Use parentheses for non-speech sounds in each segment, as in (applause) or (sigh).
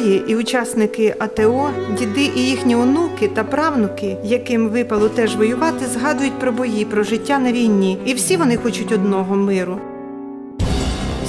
світової і учасники АТО, діди і їхні онуки та правнуки, яким випало теж воювати, згадують про бої, про життя на війні. І всі вони хочуть одного миру.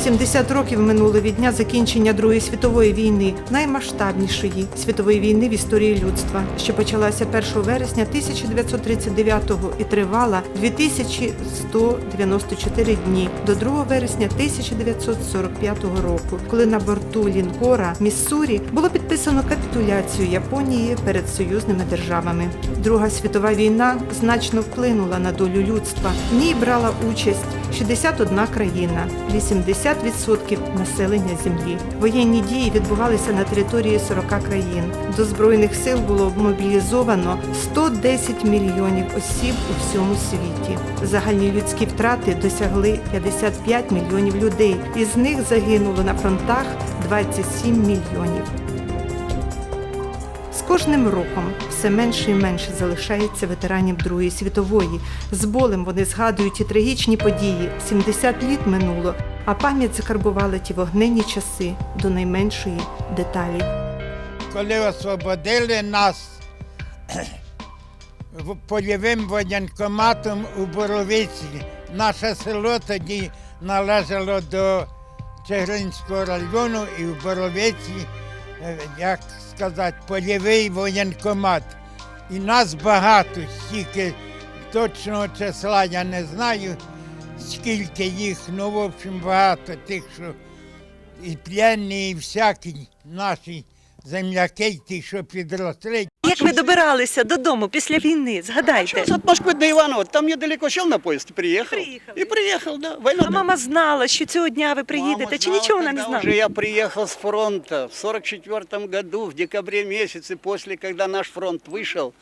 70 років минуло від дня закінчення Другої світової війни, наймасштабнішої світової війни в історії людства, що почалася 1 вересня 1939 і тривала 2194 дні до 2 вересня 1945 року, коли на борту лінкора Міссурі було підписано капітуляцію Японії перед союзними державами. Друга світова війна значно вплинула на долю людства. В ній брала участь 61 країна, 80% населення землі. Воєнні дії відбувалися на території 40 країн. До збройних сил було мобілізовано 110 мільйонів осіб у всьому світі. Загальні людські втрати досягли 55 мільйонів людей. Із них загинуло на фронтах 27 мільйонів. Кожним роком все менше і менше залишається ветеранів Другої світової. З болем вони згадують ті трагічні події. 70 літ минуло, а пам'ять закарбувала ті вогненні часи до найменшої деталі. коли освободили нас польовим воєнкоматом у Боровиці. Наше село тоді належало до Чигиринського району і в Боровиці, е, як сказати, польовий воєнкомат. І нас багато, стільки точного числа я не знаю, скільки їх, ну, в общем, багато тих, що і пленні, і всякі наші земляки, й ті, що підросли. Як ви добиралися додому після війни? Згадайте. Сейчас от Москвы до Иванова, там недалеко сел на поезд и приехал. Приехал. И приехал, да. Война. А мама знала, що цього дня ви приїдете, Мама чи знала, нічого вона не когда знала? Уже я приехал с фронта в 44 году, в декабре месяце, после, когда наш фронт вышел,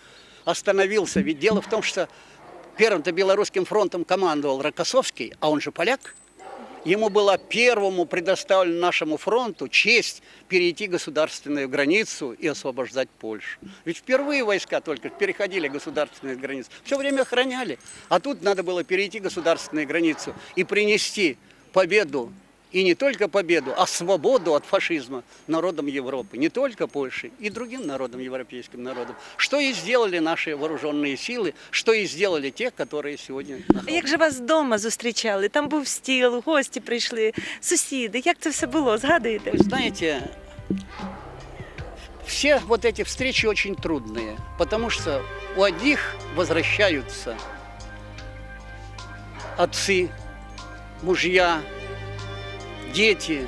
остановился. Ведь дело в том, что первым-то Белорусским фронтом командовал Рокоссовский, а он же поляк. Ему была первому предоставлена нашему фронту честь перейти государственную границу и освобождать Польшу. Ведь впервые войска только переходили государственную границу. Все время охраняли. А тут надо было перейти государственную границу и принести победу. И не только победу, а свободу от фашизма народам Европы. Не только Польши, и другим народам, европейским народам. Что и сделали наши вооруженные силы, что и сделали те, которые сегодня А находятся. як же вас вдома зустрічали? Там був стіл, гості прийшли, сусіди. Як це все було? Згадуєте? Вы знаете, все вот эти встречи очень трудные, потому что у одних возвращаются отцы, мужья, дети,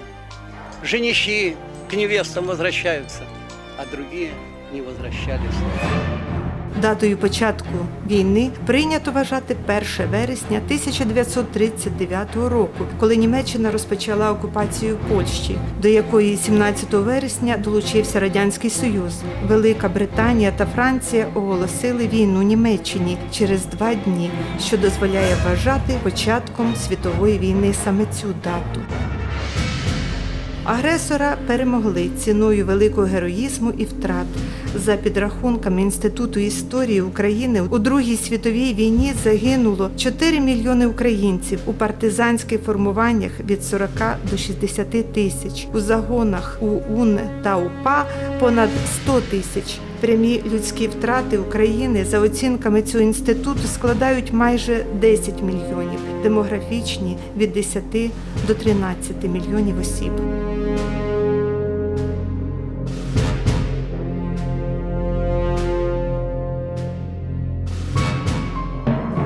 женихи к невестам возвращаются, а другие не возвращались. Датою початку війни прийнято вважати 1 вересня 1939 року, коли Німеччина розпочала окупацію Польщі, до якої 17 вересня долучився Радянський Союз. Велика Британія та Франція оголосили війну Німеччині через два дні, що дозволяє вважати початком світової війни саме цю дату. Агресора перемогли ціною великого героїзму і втрат. За підрахунками Інституту історії України у Другій світовій війні загинуло 4 мільйони українців у партизанських формуваннях від 40 до 60 тисяч, у загонах у УН та УПА понад 100 тисяч. Прямі людські втрати України за оцінками цього інституту складають майже 10 мільйонів, демографічні від 10 до 13 мільйонів осіб.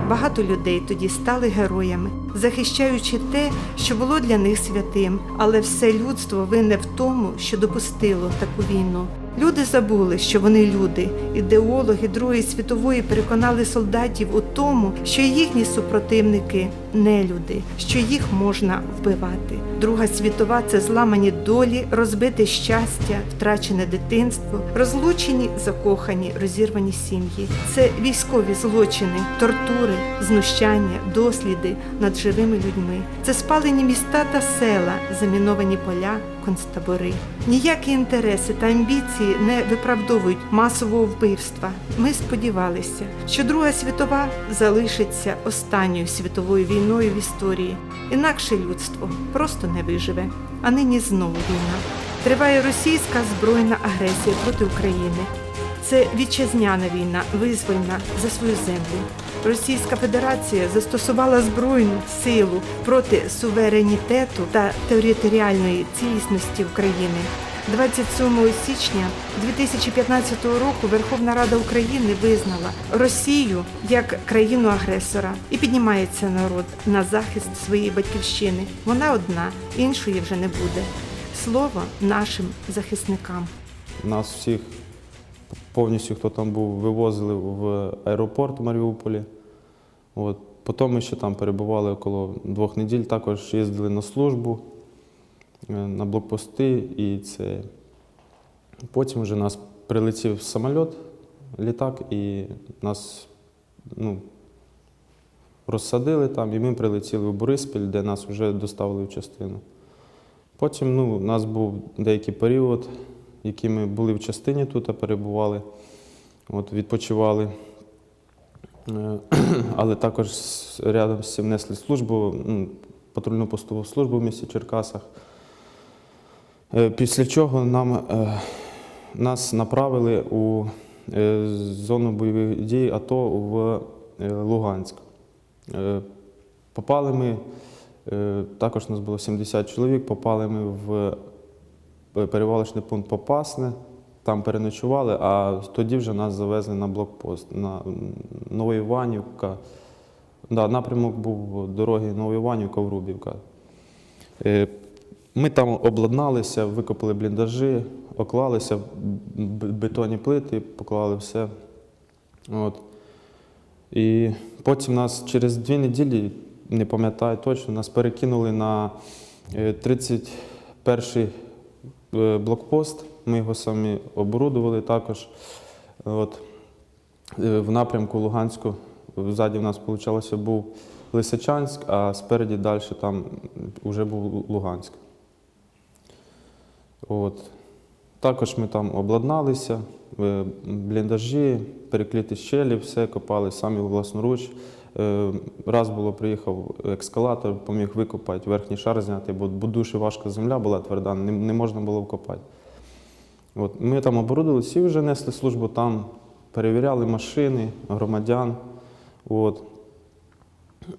Багато людей тоді стали героями, захищаючи те, що було для них святим, але все людство винне в тому, що допустило таку війну. Люди забули, що вони люди. Ідеологи Другої світової переконали солдатів у тому, що їхні супротивники не люди, що їх можна вбивати. Друга світова це зламані долі, розбите щастя, втрачене дитинство, розлучені, закохані, розірвані сім'ї. Це військові злочини, тортури, знущання, досліди над живими людьми. Це спалені міста та села, заміновані поля, концтабори. Ніякі інтереси та амбіції не виправдовують масового вбивства. Ми сподівалися, що Друга світова залишиться останньою світовою війною в історії. Інакше людство просто не виживе. А нині знову війна. Триває російська збройна агресія проти України. Це вітчизняна війна, визвольна за свою землю. Російська Федерація застосувала збройну силу проти суверенітету та територіальної цілісності України. 27 січня 2015 року Верховна Рада України визнала Росію як країну-агресора і піднімається народ на захист своєї батьківщини. Вона одна, іншої вже не буде. Слово нашим захисникам. Нас всіх повністю, хто там був, вивозили в аеропорт в Маріуполі. От. Потім ми ще там перебували около двох неділь, також їздили на службу, е, на блокпости. І це... Потім вже нас прилетів самоліт, літак, і нас ну, розсадили там, і ми прилетіли в Бориспіль, де нас вже доставили в частину. Потім ну, у нас був деякий період, який ми були в частині тут, а перебували, от, відпочивали. Е, (clears throat) Але також рядом з цим несли службу, ну, патрульну постову службу в місті Черкасах. Е, Після чого нам, е, нас направили у зону бойових дій АТО в Луганськ. Попали ми, також нас було 70 чоловік, попали ми в перевалочний пункт Попасне, там переночували, а тоді вже нас завезли на блокпост на Новоіванівка. Да, напрямок був дороги Новоіванівка Врубівка. Е, Ми там обладналися, викопали бліндажі, оклалися, бетонні плити, поклали все. От. І потім нас через дві неділі, не пам'ятаю точно, нас перекинули на е, 31-й е, блокпост. Ми його самі оборудували також. От. Е, В напрямку Луганську. Ззаді в нас, виходило, був Лисичанськ, а спереді далі там вже був Луганськ. От. Також ми там обладналися, е, бліндажі, перекліти щелі, все копали самі власноруч. Е, Раз було, приїхав екскалатор, поміг викопати, верхній шар зняти, бо, дуже важка земля була тверда, не, не можна було вкопати. От. Ми там оборудилися і вже несли службу там, перевіряли машини, громадян. От.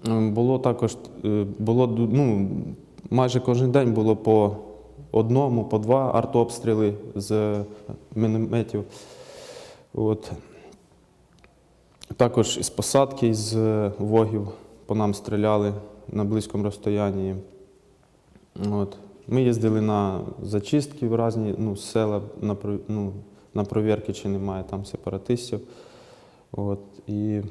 Ем, Було також е, було, ну, майже кожен день було по одному, по два артобстріли з мінометів. От. Також із посадки, з вогів по нам стріляли на близькому розстоянні. От. Ми їздили на зачистки в різні ну, села на, ну, на провірки, чи немає там сепаратистів. От. І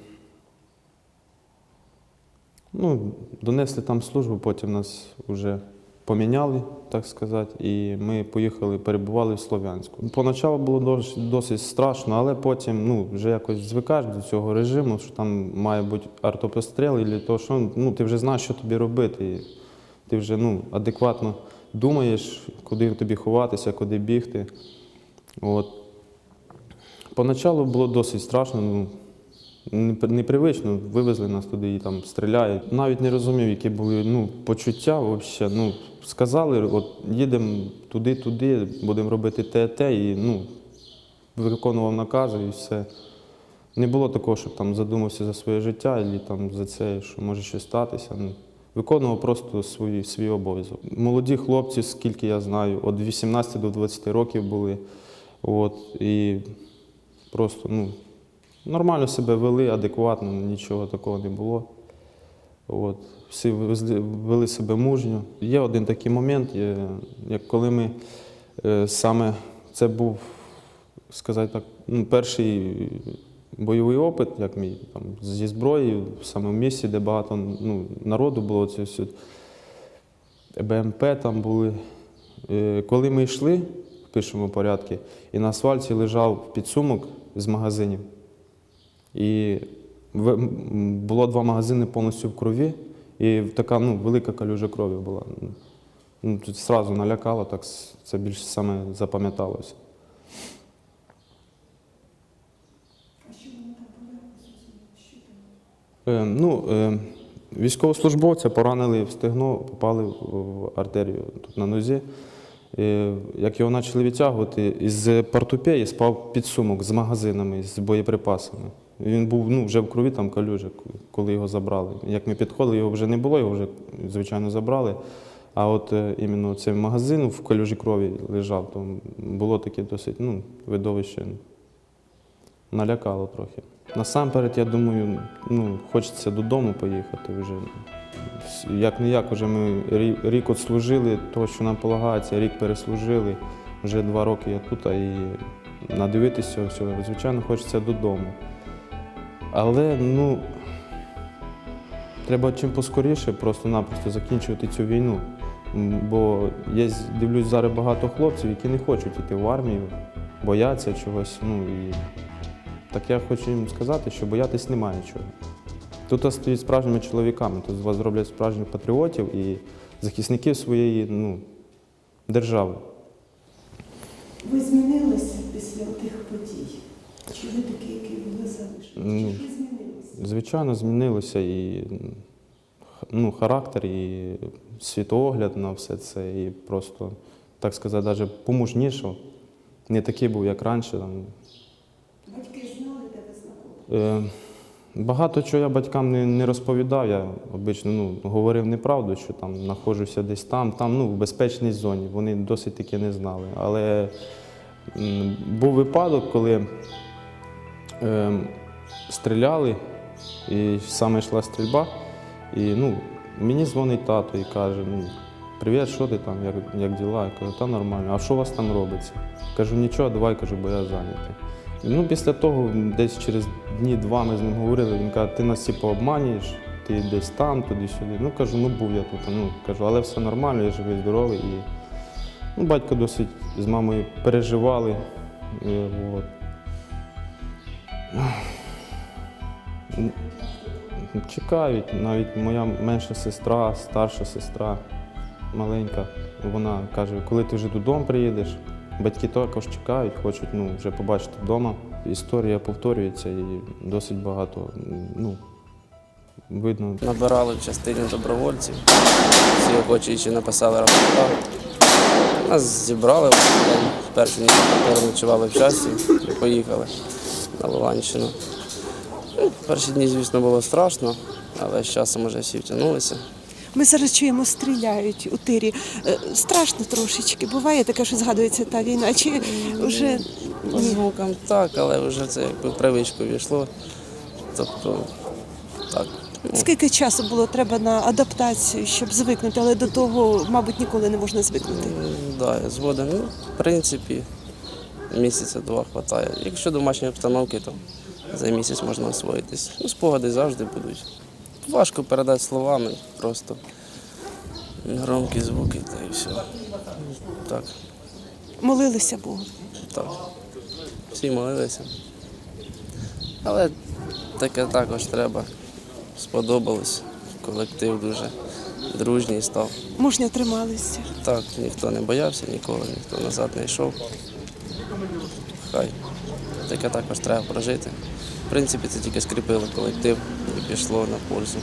ну, донесли там службу, потім нас вже поміняли, так сказати, і ми поїхали, перебували в Слов'янську. Поначалу було досить, страшно, але потім ну, вже якось звикаєш до цього режиму, що там має бути артопостріл, і то, що ну, ти вже знаєш, що тобі робити. І ти вже ну, адекватно думаєш, куди тобі ховатися, куди бігти. От. Поначалу було досить страшно, ну, непривично, вивезли нас туди і там стріляють. Навіть не розумів, які були ну, почуття. Вообще. Ну, сказали, от їдемо туди, туди, будемо робити те, те, і ну, виконував накази і все. Не було такого, щоб там задумався за своє життя, або там за це, що може щось статися. Ну, виконував просто свій, свій обов'язок. Молоді хлопці, скільки я знаю, від 18 до 20 років були. От, і просто ну, нормально себе вели, адекватно, нічого такого не було. От, всі вели себе мужньо. Є один такий момент, як коли ми е, саме це був, сказати так, ну, перший бойовий опит, як мій там, зі зброєю, саме в місці, де багато ну, народу було, це все. БМП там були. Е, Коли ми йшли в пішому порядку, і на асфальті лежав підсумок з магазинів. І було два магазини повністю в крові, і така ну, велика калюжа крові була. Ну, тут Зразу налякало, так це більше саме запам'яталося. Е, ну, е, військовослужбовця поранили в стегно, попали в артерію тут на нозі. як його почали відтягувати, із портупеї спав підсумок з магазинами, з боєприпасами. Він був ну, вже в крові там калюжа, коли його забрали. Як ми підходили, його вже не було, його вже, звичайно, забрали. А от е, іменно цей магазин в калюжі крові лежав, то було таке досить ну, видовище. Налякало трохи. Насамперед, я думаю, ну, хочеться додому поїхати вже. Як не як, вже ми рік от служили, того, що нам полагається, рік переслужили. Вже два роки я тут, і надивитися всього, звичайно, хочеться додому. Але ну, треба чим поскоріше просто-напросто закінчувати цю війну. Бо є, дивлюсь, зараз багато хлопців, які не хочуть йти в армію, бояться чогось. Ну, і так я хочу їм сказати, що боятись немає чого. Тут стають справжніми чоловіками, тут з вас зроблять справжніх патріотів і захисників своєї ну, держави. Ви змінилися після тих подій? Чи ви такі, які були Чи? Звичайно, змінилося і ну, характер, і світогляд на все це, і просто, так сказати, навіть помужнішав. Не такий був, як раніше. Там. Батьки знали, де ви знаходитесь? Е, Багато чого я батькам не, не розповідав. Я обично ну, говорив неправду, що там знаходжуся десь там, там, ну, в безпечній зоні. Вони досить таки не знали. Але м, був випадок, коли е, стріляли, і саме йшла стрільба. І ну, мені дзвонить тато і каже: ну, Привіт, що ти там, як, як діла? Я кажу, та нормально, а що у вас там робиться? Кажу, нічого, давай, кажу, бо я зайнятий. Ну, після того, десь через дні два ми з ним говорили, він каже, ти нас всі пообманюєш, ти десь там, туди-сюди. Ну, кажу, ну був я тут. Ну, кажу, але все нормально, я живий, здоровий. І, ну, батько досить з мамою переживали. І, от. Чекають, навіть моя менша сестра, старша сестра, маленька, вона каже, коли ти вже додому приїдеш, батьки також чекають, хочуть ну, вже побачити вдома. Історія повторюється і досить багато. Ну, видно, Набирали в частині добровольців. Всі охочі написали рапорта. Нас зібрали перший ніч переночували в часі і поїхали на Луганщину. Ну, Перші дні, звісно, було страшно, але з часом вже всі втягнулися. Ми зараз чуємо, стріляють у тирі. Е, Страшно трошечки. Буває таке, що згадується та війна. Чи вже По звукам так, але вже це якби привичку війшло. Тобто, так. скільки часу було треба на адаптацію, щоб звикнути, але до того, мабуть, ніколи не можна звикнути. М, Да, я згоден. Ну, в принципі, місяця два вистачає. Якщо домашні обстановки, то за місяць можна освоїтись. Ну, спогади завжди будуть. Важко передати словами, просто громкі звуки та і все. Так, Молилися Богу. так. Всі молилися. Але таке також треба. Сподобалось. Колектив дуже дружній став. Мужньо трималися. Так, ніхто не боявся ніколи, ніхто назад не йшов. Хай. Таке також треба прожити. В принципі, це тільки скріпило колектив і пішло на пользу.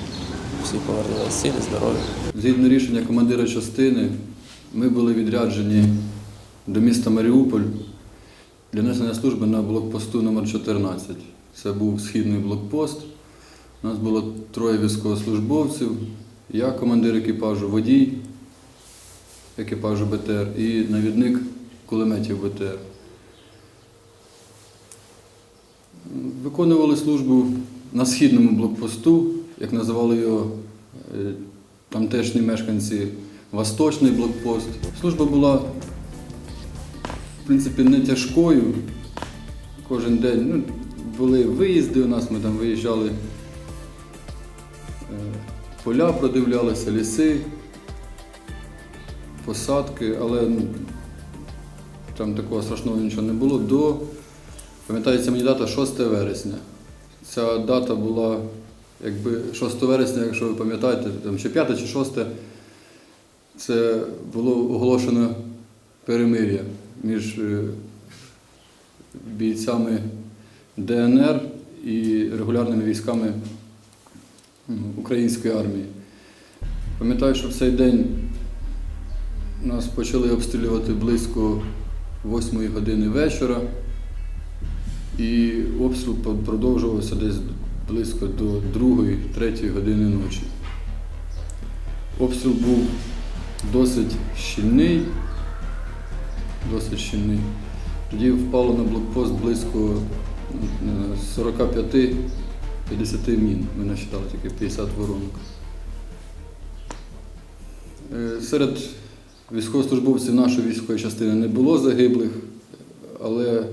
Всі повернулися цілі, здорові. Згідно рішення командира частини, ми були відряджені до міста Маріуполь для несення служби на блокпосту номер 14 Це був східний блокпост. У нас було троє військовослужбовців, я командир екіпажу, водій екіпажу БТР і навідник кулеметів БТР. Виконували службу на східному блокпосту, як називали його е, тамтешні мешканці, Восточний блокпост. Служба була, в принципі, не тяжкою. Кожен день ну, були виїзди у нас, ми там виїжджали, е, поля продивлялися, ліси, посадки, але ну, там такого страшного нічого не було. До, пам'ятається мені дата 6 вересня. Ця дата була якби 6 вересня, якщо ви пам'ятаєте, там чи 5 чи 6, це було оголошено перемир'я між е, бійцями ДНР і регулярними військами української армії. Пам'ятаю, що в цей день Нас почали обстрілювати близько 8 години вечора, і обстріл продовжувався десь близько до 2-3 години ночі. Обстріл був досить щільний, досить щільний. Тоді впало на блокпост близько е, 45-50 мін. Ми насчитали тільки 50 воронок. Е, Серед військовослужбовців нашої військової частини не було загиблих, але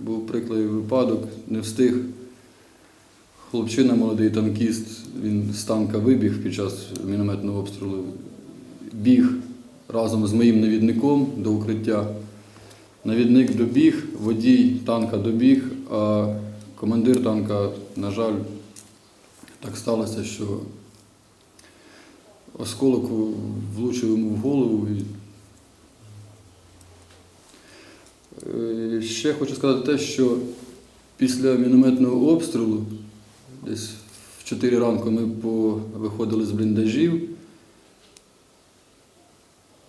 був прикладний випадок, не встиг. Хлопчина, молодий танкіст, він з танка вибіг під час мінометного обстрілу, біг разом з моїм навідником до укриття. Навідник добіг, водій танка добіг, а командир танка, на жаль, так сталося, що осколок влучив йому в голову. І... Е, Ще хочу сказати те, що після мінометного обстрілу, десь в 4 ранку ми виходили з бліндажів,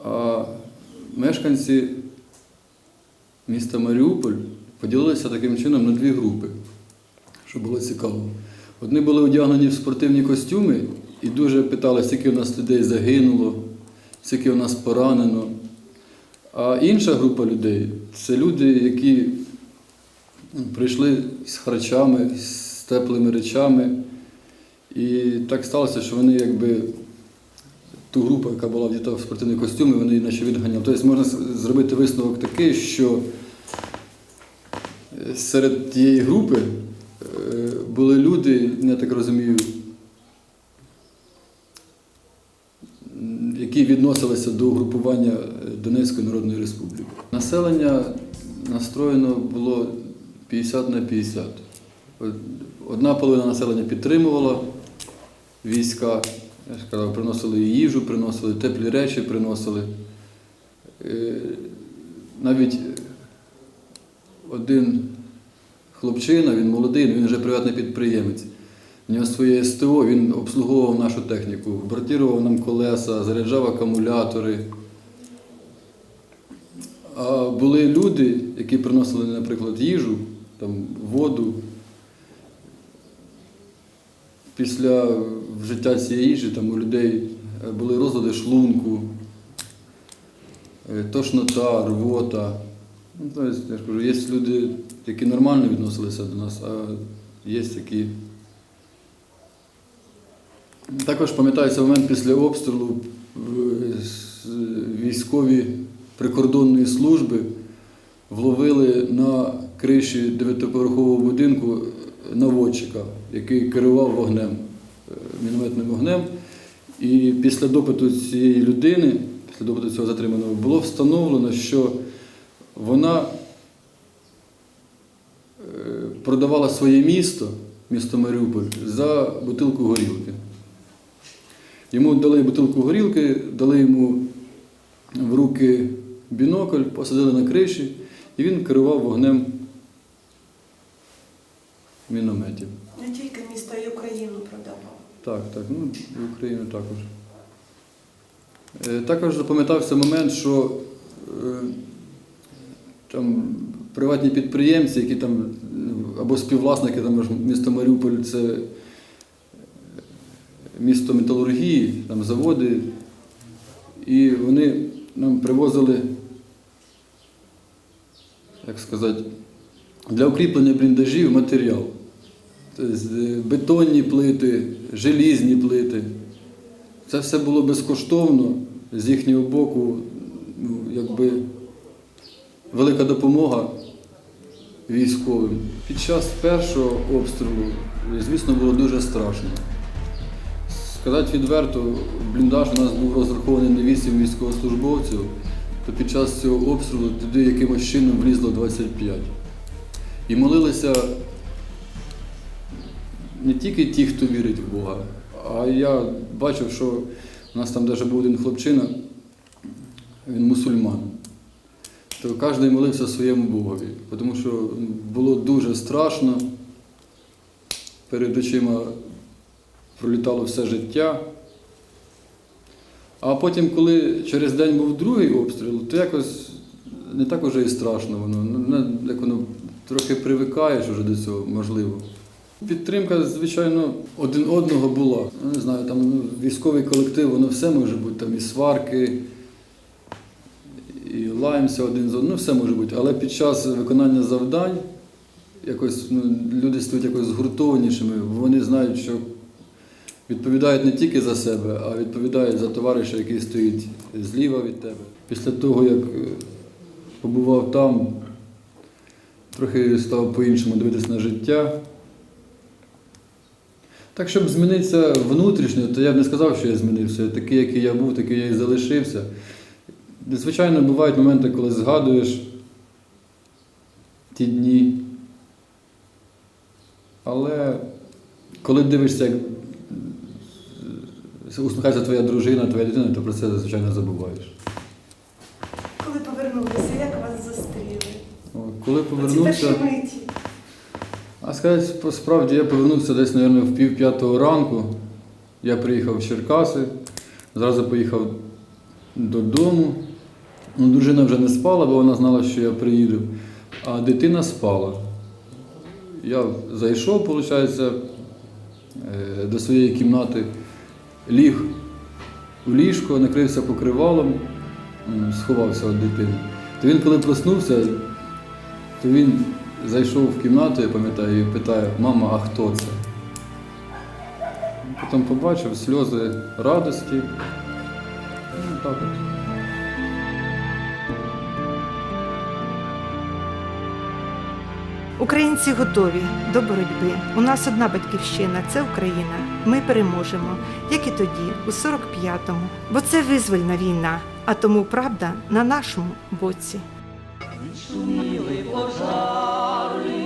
а мешканці міста Маріуполь поділилися таким чином на дві групи, що було цікаво. Одні були одягнені в спортивні костюми і дуже питали, скільки у нас людей загинуло, скільки у нас поранено. А інша група людей це люди, які ну, прийшли з харчами, з теплими речами. І так сталося, що вони якби ту групу, яка була вдіта в спортивні костюми, вони наче відганяли. Тобто можна зробити висновок такий, що е, серед тієї групи е, були люди, я так розумію, які відносилися до групування Донецької Народної Республіки. Населення настроєно було 50 на 50. Одна половина населення підтримувала війська, я ж казав, приносили їжу, приносили теплі речі, приносили. Е, Навіть один хлопчина, він молодий, він вже приватний підприємець. У нього своє СТО, він обслуговував нашу техніку, бортірував нам колеса, заряджав акумулятори. А були люди, які приносили, наприклад, їжу, там, воду. Після вжиття цієї їжі там, у людей е, були розлади шлунку, е, тошнота, рвота. Ну, тобто, я ж кажу, є люди, які нормально відносилися до нас, а є які. Також пам'ятається момент після обстрілу е, військові прикордонної служби вловили на криші дев'ятиповерхового будинку наводчика, який керував вогнем, е, мінометним вогнем. І після допиту цієї людини, після допиту цього затриманого, було встановлено, що вона е, продавала своє місто, місто Маріуполь, за бутилку горілки. Йому дали бутилку горілки, дали йому в руки бінокль, посадили на криші, і він керував вогнем мінометів. Не тільки місто, і Україну продавав. Так, так, ну і Україну також. Е, Також запам'ятався момент, що е, там приватні підприємці, які там або співвласники, там місто Маріуполь це е, місто металургії, там заводи, і вони нам привозили, як сказати, для укріплення бліндажів матеріал. Тобто е, бетонні плити, желізні плити. Це все було безкоштовно з їхнього боку, ну, якби велика допомога військовим. Під час першого обстрілу, звісно, було дуже страшно. Сказати відверто, бліндаж у нас був розрахований на 8 військовослужбовців, то під час цього обстрілу туди якимось чином влізло 25. І молилися не тільки ті, хто вірить в Бога, а я бачив, що у нас там навіть був один хлопчина, він мусульман. То кожен молився своєму Богові, тому що було дуже страшно. Перед очима пролітало все життя. А потім, коли через день був другий обстріл, то якось не так уже і страшно воно. Ну, Як воно трохи привикаєш уже до цього, можливо. Підтримка, звичайно, один одного була. Ну, Не знаю, там ну, військовий колектив, воно все може бути, там і сварки, і лаємося один з одним, ну все може бути. Але під час виконання завдань якось ну, люди стають якось згуртованішими, вони знають, що відповідають не тільки за себе, а відповідають за товариша, який стоїть зліва від тебе. Після того, як е, побував там, трохи став по-іншому дивитися на життя. Так, щоб змінитися внутрішньо, то я б не сказав, що я змінився. Такий, який я був, такий я і залишився. Звичайно, бувають моменти, коли згадуєш ті дні. Але коли дивишся, як усміхається твоя дружина, твоя дитина, то про це, звичайно, забуваєш. Коли повернулися, як вас зустріли? О, Коли Оці повернувся. перші миті. А сказати по справді, я повернувся десь, мабуть, в пів п'ятого ранку. Я приїхав в Черкаси, зразу поїхав додому. Ну, дружина вже не спала, бо вона знала, що я приїду, а дитина спала. Я зайшов, виходить, е, до своєї кімнати, ліг у ліжко, накрився покривалом, сховався від дитини. То він, коли проснувся, то він зайшов в кімнату, я пам'ятаю, і питає, мама, а хто це? Потім побачив сльози радості. Ну, так от. Українці готові до боротьби. У нас одна батьківщина це Україна. Ми переможемо, як і тоді, у 45-му. Бо це визвольна війна, а тому правда на нашому боці. Шуміли щастя